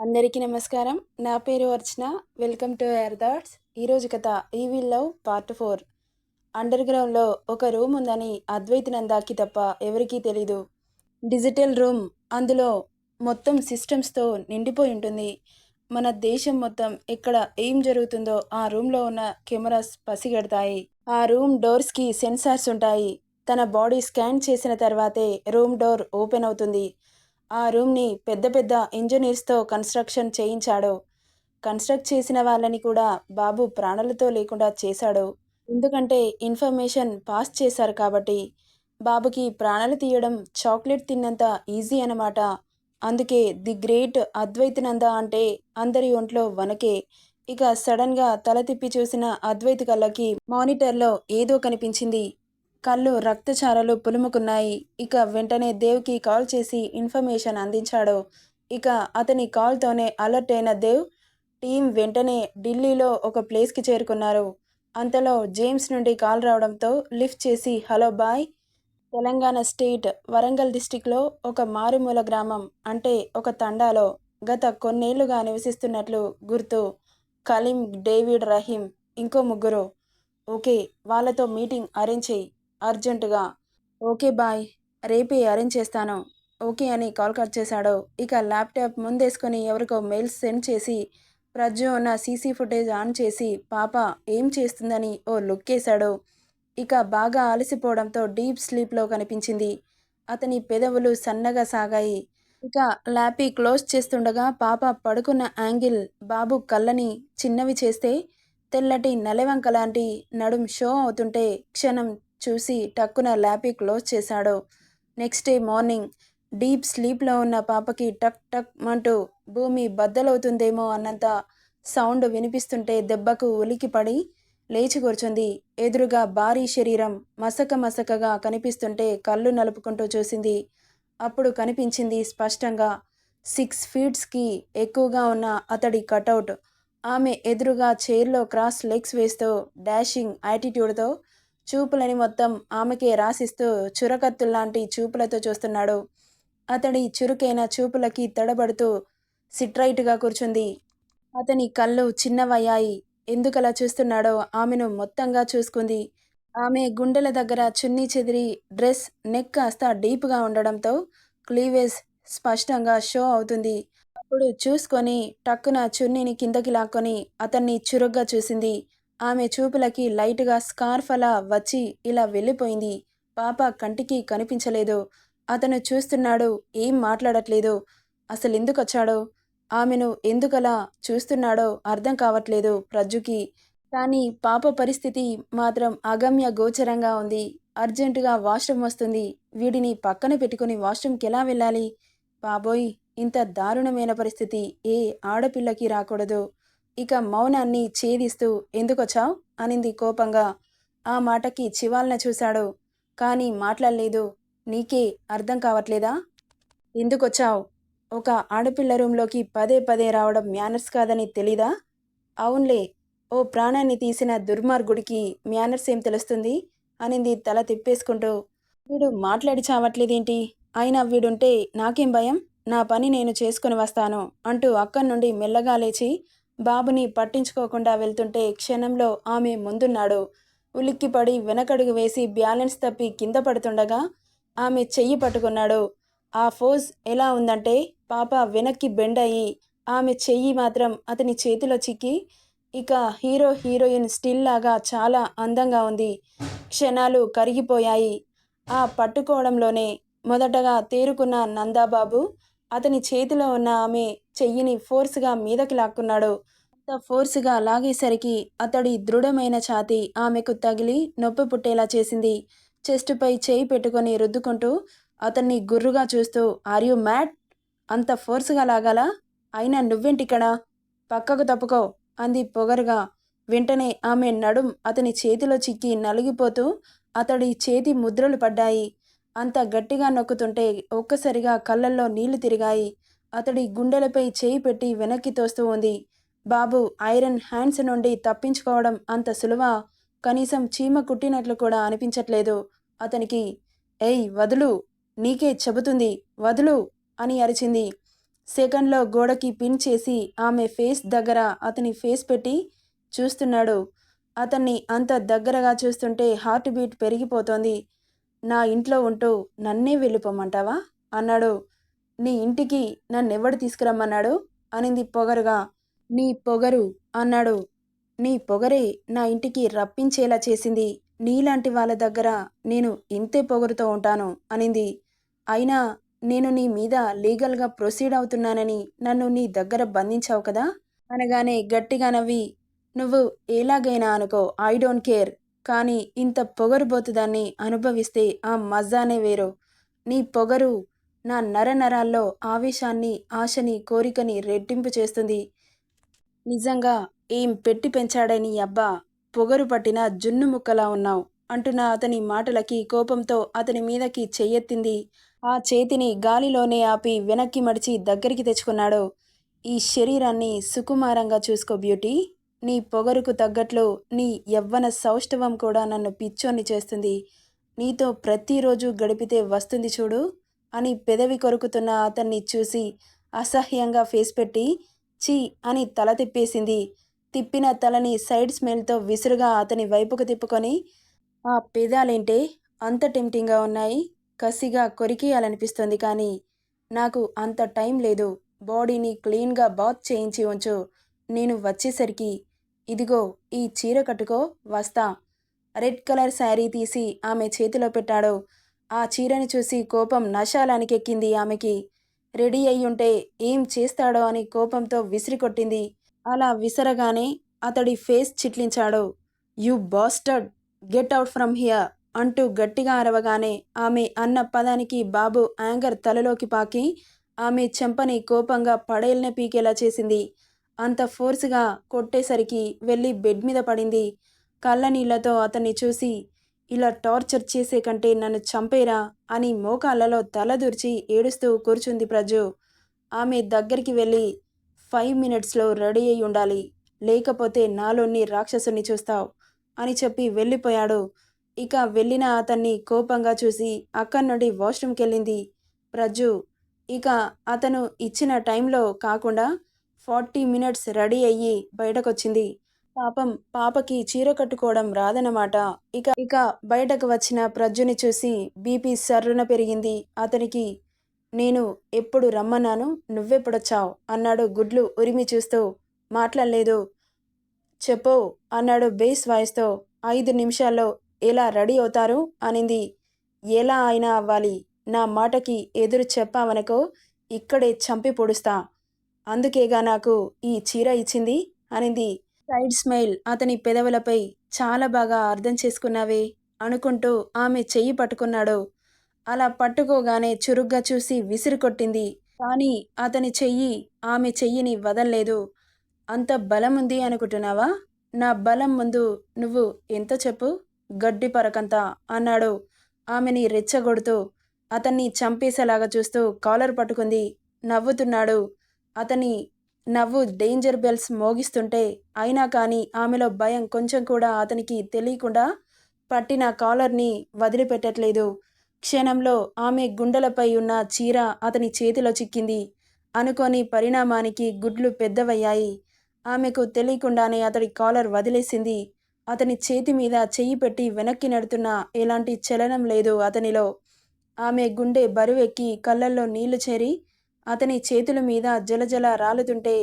అందరికీ నమస్కారం. నా పేరు Archana. Welcome to air thoughts. ఈరోజు కథ evil love part four. Under గ్రౌండ్లో ఒక రూమ్ ఉందని అద్వైత్ నందాకి తప్ప ఎవరికీ తెలీదు. Digital room. అందులో మొత్తం సిస్టమ్స్తో నిండిపోయి ఉంటుంది. మన దేశం మొత్తం ఎక్కడ ఏం జరుగుతుందో ఆ రూమ్లో ఉన్న కెమెరాస్ పసిగడతాయి. ఆ రూమ్ డోర్స్కి సెన్సార్స్ ఉంటాయి. తన బాడీ స్కాన్ చేసిన తర్వాతే రూమ్ డోర్ ఓపెన్ అవుతుంది. ఆ రూమ్ని పెద్ద పెద్ద ఇంజనీర్స్తో కన్స్ట్రక్షన్ చేయించాడో. కన్స్ట్రక్ట్ చేసిన వాళ్ళని కూడా బాబు ప్రాణాలతో లేకుండా చేశాడో. ఎందుకంటే ఇన్ఫర్మేషన్ పాస్ చేశారు కాబట్టి బాబుకి ప్రాణాలు తీయడం చాక్లెట్ తిన్నంత ఈజీ అన్నమాట. అందుకే ది గ్రేట్ అద్వైత్ నంద అంటే అందరి ఒంట్లో వనకే ఇక సడన్గా తల తిప్పి చూసిన అద్వైత్ కళ్ళకి మానిటర్లో ఏదో కనిపించింది. కళ్ళు రక్తచారలు పులుముకున్నాయి. ఇక వెంటనే దేవ్కి కాల్ చేసి ఇన్ఫర్మేషన్ అందించాడు. ఇక అతని కాల్తోనే అలర్ట్ అయిన దేవ్ టీం వెంటనే ఢిల్లీలో ఒక ప్లేస్కి చేరుకున్నారు. అంతలో జేమ్స్ నుండి కాల్ రావడంతో లిఫ్ట్ చేసి hello boy. Telangana state Warangal డిస్టిక్లో ఒక మారుమూల గ్రామం అంటే ఒక తండాలో గత కొన్నేళ్ళుగా నివసిస్తున్నట్లు గుర్తు. కలీం డేవిడ్ రహీం ఇంకో ముగ్గురు. ఓకే వాళ్ళతో మీటింగ్ అరేంజ్ చేయి. అర్జెంటుగా. Okay boy. రేపే అరేంజ్ చేస్తాను. ఓకే అని కాల్ కట్ చేశాడు. ఇక ల్యాప్టాప్ ముందేసుకొని ఎవరికో మెయిల్స్ సెండ్ చేసి ప్రజ్జు ఉన్న సీసీ ఫుటేజ్ ఆన్ చేసి పాప ఏం చేస్తుందని ఓ లుక్ వేశాడు. ఇక బాగా అలసిపోవడంతో డీప్ స్లీప్లో కనిపించింది. అతని పెదవులు సన్నగా సాగాయి. ఇక ల్యాపీ క్లోజ్ చేస్తుండగా పాప పడుకున్న యాంగిల్ బాబు కళ్ళని చిన్నవి చేస్తే తెల్లటి నలెవంక లాంటి నడుం షో అవుతుంటే క్షణం చూసి టక్కున ల్యాపీ క్లోజ్ చేశాడు. నెక్స్ట్ డే మార్నింగ్ డీప్ స్లీప్లో ఉన్న పాపకి టక్ టక్ అంటూ భూమి బద్దలవుతుందేమో అన్నంత సౌండ్ వినిపిస్తుంటే దెబ్బకు ఉలికిపడి లేచి కూర్చుంది. ఎదురుగా భారీ శరీరం మసక మసకగా కనిపిస్తుంటే కళ్ళు నలుపుకుంటూ చూసింది. అప్పుడు కనిపించింది స్పష్టంగా సిక్స్ ఫీట్స్కి ఎక్కువగా ఉన్న అతడి కటౌట్ ఆమె ఎదురుగా చైర్లో క్రాస్ లెగ్స్ వేస్తూ డాషింగ్ యాటిట్యూడ్తో చూపులని మొత్తం ఆమెకే రాసిస్తూ చురకత్తుల్లాంటి చూపులతో చూస్తున్నాడు. అతడి చురుకైన చూపులకి తడబడుతూ సిట్రైట్గా కూర్చుంది. అతని కళ్ళు చిన్నవయ్యాయి. ఎందుకలా చూస్తున్నాడో ఆమెను మొత్తంగా చూసుకుంది. ఆమె గుండెల దగ్గర చున్నీ చెదిరి డ్రెస్ నెక్ కాస్త డీప్గా ఉండడంతో క్లీవేజ్ స్పష్టంగా షో అవుతుంది. అప్పుడు చూసుకొని టక్కున చున్నీని కిందకి లాక్కొని అతన్ని చురుగ్గా చూసింది. ఆమె చూపులకి లైట్గా స్కార్ఫ్ అలా వచ్చి ఇలా వెళ్ళిపోయింది. పాప కంటికి కనిపించలేదు. అతను చూస్తున్నాడు ఏం మాట్లాడట్లేదు. అసలు ఎందుకు వచ్చాడో ఆమెను ఎందుకలా చూస్తున్నాడో అర్థం కావట్లేదు ప్రజ్జుకి. కానీ పాప పరిస్థితి మాత్రం అగమ్య గోచరంగా ఉంది. అర్జెంటుగా వాష్రూమ్ వస్తుంది. వీడిని పక్కన పెట్టుకుని వాష్రూమ్కి ఎలా వెళ్ళాలి? బాబోయ్ ఇంత దారుణమైన పరిస్థితి. ఏ ఆడపిల్లకి రాకూడదు. ఇక మౌనాన్ని ఛేదిస్తూ ఎందుకొచ్చావు? అనింది కోపంగా. ఆ మాటకి చివాలన చూశాడు. కానీ మాట్లాడలేదు. నీకే అర్థం కావట్లేదా? ఎందుకొచ్చావు? ఒక ఆడపిల్ల రూంలోకి పదే పదే రావడం మ్యానర్స్ కాదని తెలీదా? అవునులే. ఓ ప్రాణాన్ని తీసిన దుర్మార్గుడికి మ్యానర్స్ ఏం తెలుస్తుంది? అనింది తల తిప్పేసుకుంటూ. వీడు మాట్లాడి చావట్లేదేంటి? అయినా వీడుంటే నాకేం భయం? నా పని నేను చేసుకుని వస్తాను అంటూ అక్కడి నుండి మెల్లగా లేచి బాబుని పట్టించుకోకుండా వెళ్తుంటే క్షణంలో ఆమె ముందున్నాడు. ఉలిక్కిపడి వెనకడుగు వేసి బ్యాలెన్స్ తప్పి కింద పడుతుండగా ఆమె చెయ్యి పట్టుకున్నాడు. ఆ ఫోజ్ ఎలా ఉందంటే పాప వెనక్కి బెండ్ అయ్యి ఆమె చెయ్యి మాత్రం అతని చేతిలో చిక్కి ఇక హీరో హీరోయిన్ స్టిల్ లాగా చాలా అందంగా ఉంది. క్షణాలు కరిగిపోయాయి. ఆ పట్టుకోవడంలోనే మొదటగా తేరుకున్న నందాబాబు అతని చేతిలో ఉన్న ఆమె చెయ్యిని ఫోర్స్గా మీదకి లాక్కున్నాడు. ఫోర్స్గా లాగేసరికి అతడి దృఢమైన ఛాతి ఆమెకు తగిలి నొప్పి పుట్టేలా చేసింది. చెస్టుపై చేయి పెట్టుకొని రుద్దుకుంటూ అతన్ని గుర్రుగా చూస్తూ ఆర్ యు మ్యాడ్? అంత ఫోర్స్గా లాగాలా? అయినా నువ్వేంటిక్కడ? పక్కకు తప్పుకో అంది పొగరుగా. వెంటనే ఆమె నడుం అతని చేతిలో చిక్కి నలిగిపోతూ అతడి చేతి ముద్రలు పడ్డాయి. అంత గట్టిగా నొక్కుతుంటే ఒక్కసారిగా కళ్ళల్లో నీళ్ళు తిరిగాయి. అతడి గుండెలపై చేయి పెట్టి వెనక్కి తోస్తూ ఉంది. బాబు ఐరన్ హ్యాండ్స్ నుండి తప్పించుకోవడం అంత సులువా? కనీసం చీమ కుట్టినట్లు కూడా అనిపించట్లేదు. అతనికి ఏయ్ వదులు నీకే చెబుతుంది వదులు అని అరిచింది. సెకండ్లో గోడకి పిన్ చేసి ఆమె ఫేస్ దగ్గర అతని ఫేస్ పెట్టి చూస్తున్నాడు. అతన్ని అంత దగ్గరగా చూస్తుంటే హార్ట్ బీట్ పెరిగిపోతోంది. నా ఇంట్లో ఉంటూ నన్నే వెళ్ళిపోమంటావా? అన్నాడు. నీ ఇంటికి నన్నెవడు తీసుకురమ్మన్నాడు? అనింది పొగరుగా. నీ పొగరు అన్నాడు. నీ పొగరే నా ఇంటికి రప్పించేలా చేసింది. నీలాంటి వాళ్ళ దగ్గర నేను ఇంతే పొగరుతో ఉంటాను అనింది. అయినా నేను నీ మీద లీగల్గా ప్రొసీడ్ అవుతున్నానని నన్ను నీ దగ్గర బంధించావు కదా? అనగానే గట్టిగా నవ్వి నువ్వు ఎలాగైనా అనుకో ఐ డోంట్ కేర్. కానీ ఇంత పొగరుబోతుదాన్ని అనుభవిస్తే ఆ మజానే వేరు. నీ పొగరు నా నరనరాల్లో ఆవేశాన్ని ఆశని కోరికని రెట్టింపు చేస్తుంది. నిజంగా ఏం పెట్టి పెంచాడని అబ్బా? పొగరు పట్టిన జున్ను ముక్కలా ఉన్నావు అంటున్న అతని మాటలకి కోపంతో అతని మీదకి చెయ్యెత్తింది. ఆ చేతిని గాలిలోనే ఆపి వెనక్కి మడిచి దగ్గరికి తెచ్చుకున్నాడు. ఈ శరీరాన్ని సుకుమారంగా చూసుకో బ్యూటీ. నీ పొగరుకు తగ్గట్లు నీ యవ్వన సౌష్ఠవం కూడా నన్ను పిచ్చోని చేస్తుంది. నీతో ప్రతిరోజు గడిపితే వస్తుంది చూడు అని పెదవి కొరుకుతున్న అతన్ని చూసి అసహ్యంగా ఫేస్ పెట్టి చీ అని తల తిప్పేసింది. తిప్పిన తలని సైడ్ స్మెల్తో విసురుగా అతని వైపుకు తిప్పుకొని ఆ పెదాలేంటే? అంత టెంప్టింగ్గా ఉన్నాయి. కసిగా కొరికేయాలనిపిస్తుంది కానీ నాకు అంత టైం లేదు. బాడీని క్లీన్గా బాత్ చేయించి ఉంచు. నేను వచ్చేసరికి ఇదిగో ఈ చీర కట్టుకో వస్తా. రెడ్ కలర్ శారీ తీసి ఆమె చేతిలో పెట్టాడు. ఆ చీరని చూసి కోపం నశాలానికెక్కింది ఆమెకి. రెడీ అయ్యుంటే ఏం చేస్తాడో అని కోపంతో విసిరి కొట్టింది అలా విసరగానే అతడి face చిట్లించాడు. You bastard get out from here అంటూ గట్టిగా అరవగానే ఆమె అన్న పదానికి బాబు యాంగర్ తలలోకి పాకి ఆమె చెంపని కోపంగా పడేల్నే పీకేలా చేసింది. అంత ఫోర్స్గా కొట్టేసరికి వెళ్ళి బెడ్ మీద పడింది. కళ్ళ నీళ్ళతో అతన్ని చూసి ఇలా టార్చర్ చేసే కంటే నన్ను చంపేరా అని మోకాళ్ళలో తలదూర్చి ఏడుస్తూ కూర్చుంది ప్రజు. ఆమె దగ్గరికి వెళ్ళి ఫైవ్ మినిట్స్లో రెడీ అయి ఉండాలి లేకపోతే నాలోని రాక్షసుని చూస్తావు అని చెప్పి వెళ్ళిపోయాడు. ఇక వెళ్ళిన అతన్ని కోపంగా చూసి అక్కడి నుండి వాష్రూమ్కి వెళ్ళింది ప్రజు. ఇక అతను ఇచ్చిన టైంలో కాకుండా ఫార్టీ మినిట్స్ రెడీ అయ్యి బయటకొచ్చింది. పాపం పాపకి చీర కట్టుకోవడం రాదన్నమాట. ఇక ఇక బయటకు వచ్చిన ప్రజ్జుని చూసి బీపీ సర్రున పెరిగింది. అతనికి నేను ఎప్పుడు రమ్మన్నాను? నువ్వెప్పుడొచ్చావు? అన్నాడు గుడ్లు ఉరిమి చూస్తూ. మాట్లాడలేదు. చెప్పు అన్నాడు బేస్ వాయిస్తో. ఐదు నిమిషాల్లో ఎలా రెడీ అవుతారు? అనింది. ఎలా అయినా అవ్వాలి. నా మాటకి ఎదురు చెప్పావనుకో ఇక్కడే చంపి పొడుస్తా. అందుకేగా నాకు ఈ చీర ఇచ్చింది? అనింది. సైడ్ స్మైల్ అతని పెదవులపై చాలా బాగా అర్థం చేసుకున్నావే అనుకుంటూ ఆమె చెయ్యి పట్టుకున్నాడు. అలా పట్టుకోగానే చురుగ్గా చూసి విసిరి కొట్టింది. కానీ అతని చెయ్యి ఆమె చెయ్యిని వదల్లేదు. అంత బలం ఉంది అనుకుంటున్నావా? నా బలం ముందు నువ్వు ఎంత చెప్పు? గడ్డి పరకంత అన్నాడు. ఆమెని రెచ్చగొడుతూ అతన్ని చంపేసేలాగా చూస్తూ కాలర్ పట్టుకుంది. నవ్వుతున్నాడు. అతని నవ్వు డేంజర్ బెల్స్ మోగిస్తుంటే అయినా కానీ ఆమెలో భయం కొంచెం కూడా అతనికి తెలియకుండా పట్టిన కాలర్ని వదిలిపెట్టట్లేదు. క్షణంలో ఆమె గుండెలపై ఉన్న చీర అతని చేతిలో చిక్కింది. అనుకోని పరిణామానికి గుడ్లు పెద్దవయ్యాయి. ఆమెకు తెలియకుండానే అతడి కాలర్ వదిలేసింది. అతని చేతి మీద చెయ్యి పెట్టి వెనక్కి నడుతున్న ఎలాంటి చలనం లేదు అతనిలో. ఆమె గుండె బరువెక్కి కళ్ళల్లో నీళ్ళు చేరి అతని చేతుల మీద జలజల రాలుతుంటే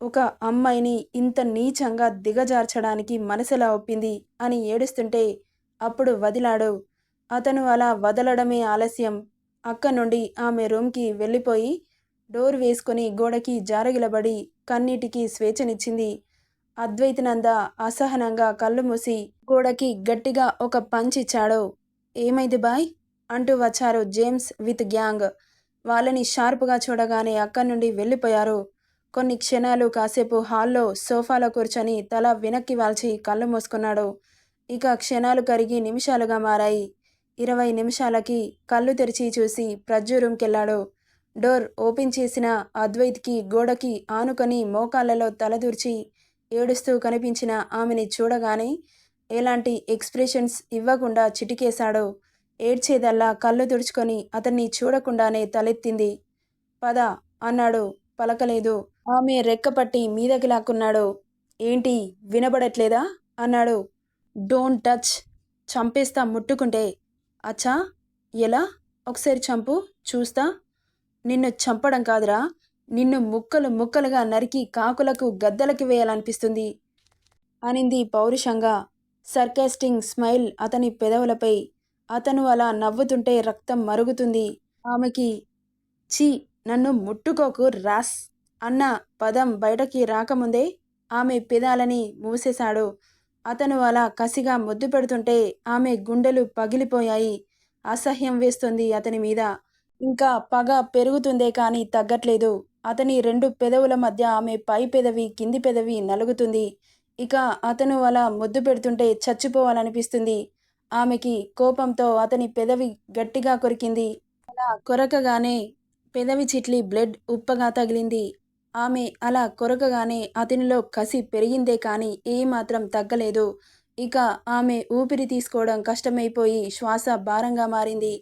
ఒక అమ్మాయిని ఇంత నీచంగా దిగజార్చడానికి మనసులా ఒప్పింది అని ఏడుస్తుంటే అప్పుడు వదిలాడు. అతను అలా వదలడమే ఆలస్యం. అక్క నుండి ఆమె రూమ్కి వెళ్ళిపోయి డోర్ వేసుకొని గోడకి జారగిలబడి కన్నీటికి స్వేచ్ఛనిచ్చింది. అద్వైతనంద అసహనంగా కళ్ళు మూసి గోడకి గట్టిగా ఒక పంచిచ్చాడు ఏమైంది బాయ్? అంటూ వచ్చారు జేమ్స్ విత్ గ్యాంగ్. వాళ్ళని షార్ప్గా చూడగానే అక్కడి నుండి వెళ్ళిపోయారు. కొన్ని క్షణాలు కాసేపు హాల్లో సోఫాలో కూర్చొని తల వెనక్కి వాల్చి కళ్ళు మూసుకున్నాడు. ఇక క్షణాలు కరిగి నిమిషాలుగా మారాయి. ఇరవై నిమిషాలకి కళ్ళు తెరిచి చూసి ప్రజ్జు రూమ్కెళ్ళాడు. డోర్ ఓపెన్ చేసిన అద్వైత్కి గోడకి ఆనుకొని మోకాళ్ళలో తలదూర్చి ఏడుస్తూ కనిపించిన ఆమెని చూడగానే ఎలాంటి ఎక్స్ప్రెషన్స్ ఇవ్వకుండా చిటికేశాడు. ఏడ్చేదల్లా కళ్ళు తుడుచుకొని అతన్ని చూడకుండానే తలెత్తింది. పద అన్నాడు. పలకలేదు. ఆమె రెక్కపట్టి మీదకి లాక్కున్నాడు. ఏంటి? వినబడట్లేదా? అన్నాడు. Don't touch. చంపేస్తా ముట్టుకుంటే. అచ్చా! ఎలా? ఒకసారి చంపు. చూస్తా. నిన్ను చంపడం కాదురా. నిన్ను ముక్కలు ముక్కలుగా నరికి కాకులకు గద్దలకి వేయాలనిపిస్తుంది అనింది పౌరుషంగా. సర్కాస్టింగ్ స్మైల్ అతని పెదవులపై అతను అలా నవ్వుతుంటే రక్తం మరుగుతుంది. ఆమెకి ఛీ నన్ను ముట్టుకోకు రాస్ అన్న పదం బయటకి రాకముందే ఆమె పెదాలని మూసేశాడు. అతను అలా కసిగా ముద్దు పెడుతుంటే ఆమె గుండెలు పగిలిపోయాయి. అసహ్యం వేస్తుంది అతని మీద. ఇంకా పగ పెరుగుతుందే కానీ తగ్గట్లేదు. అతని రెండు పెదవుల మధ్య ఆమె పై పెదవి కింది పెదవి నలుగుతుంది. ఇక అతను అలా ముద్దు పెడుతుంటే చచ్చిపోవాలనిపిస్తుంది. ఆమెకి కోపంతో అతని పెదవి గట్టిగా కొరికింది. అలా కొరకగానే పెదవి చిట్లి బ్లడ్ ఉప్పగా తగిలింది. ఆమె అలా కొరకగానే అతనిలో కసి పెరిగిందే కానీ ఏమాత్రం తగ్గలేదు. ఇక ఆమె ఊపిరి తీసుకోవడం కష్టమైపోయి శ్వాస భారంగా మారింది.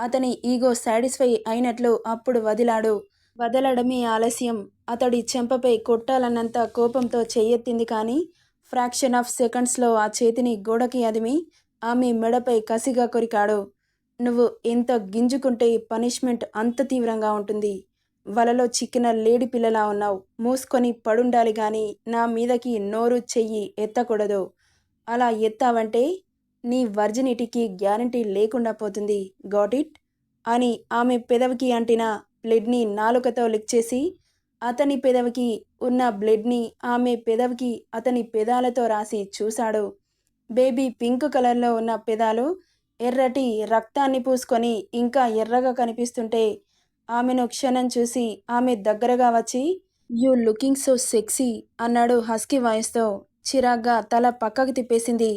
అతని ఈగో సాటిస్ఫై అయినట్లు అప్పుడు వదిలాడు. వదలడమే ఆలస్యం. అతడి చెంపపై కొట్టాలన్నంత కోపంతో చెయ్యెత్తింది కానీ ఫ్రాక్షన్ ఆఫ్ సెకండ్స్లో ఆ చేతిని గోడకి అదిమి ఆమె మెడపై కసిగా కొరికాడు. నువ్వు ఎంత గింజుకుంటే పనిష్మెంట్ అంత తీవ్రంగా ఉంటుంది. వలలో చిక్కిన లేడి పిల్లలా ఉన్నావు. మూసుకొని పడుండాలి గాని నా మీదకి నోరు చెయ్యి ఎత్తకూడదు. అలా ఎత్తావంటే నీ వర్జినిటీకి గ్యారంటీ లేకుండా పోతుంది. Got it? అని ఆమె పెదవికి అంటిన బ్లడ్ని నాలుకతో లిక్ చేసి అతని పెదవికి ఉన్న బ్లడ్ని ఆమె పెదవికి అతని పెదాలతో రాసి చూశాడు. బేబీ పింక్ కలర్లో ఉన్న పెదాలు ఎర్రటి రక్తాన్ని పూసుకొని ఇంకా ఎర్రగా కనిపిస్తుంటే ఆమెను క్షణం చూసి ఆమె దగ్గరగా వచ్చి యూ లుకింగ్ సో సెక్సీ అన్నాడు హస్కీ వాయిస్తో చిరాగ్గా తల పక్కకు తిప్పేసింది.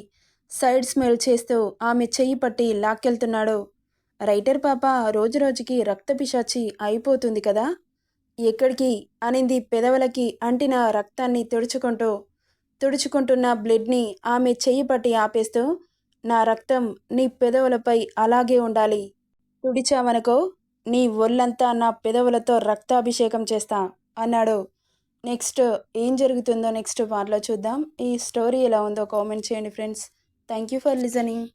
సైడ్ స్మెల్ చేస్తూ ఆమె చెయ్యి పట్టి లాక్కెళ్తున్నాడు. రైటర్ పాప రోజురోజుకి రక్తపిశాచి అయిపోతుంది కదా? ఎక్కడికి? అనింది పెదవులకి అంటిన రక్తాన్ని తుడుచుకుంటూ తుడుచుకుంటున్న బ్లడ్ని ఆమె చెయ్యి పట్టి ఆపేస్తూ నా రక్తం నీ పెదవులపై అలాగే ఉండాలి. తుడిచావనుకో నీ ఒళ్ళంతా నా పెదవులతో రక్తాభిషేకం చేస్తా అన్నాడు. నెక్స్ట్ ఏం జరుగుతుందో నెక్స్ట్ పార్ట్లో చూద్దాం. ఈ స్టోరీ ఎలా ఉందో కామెంట్ చేయండి friends. Thank you for listening.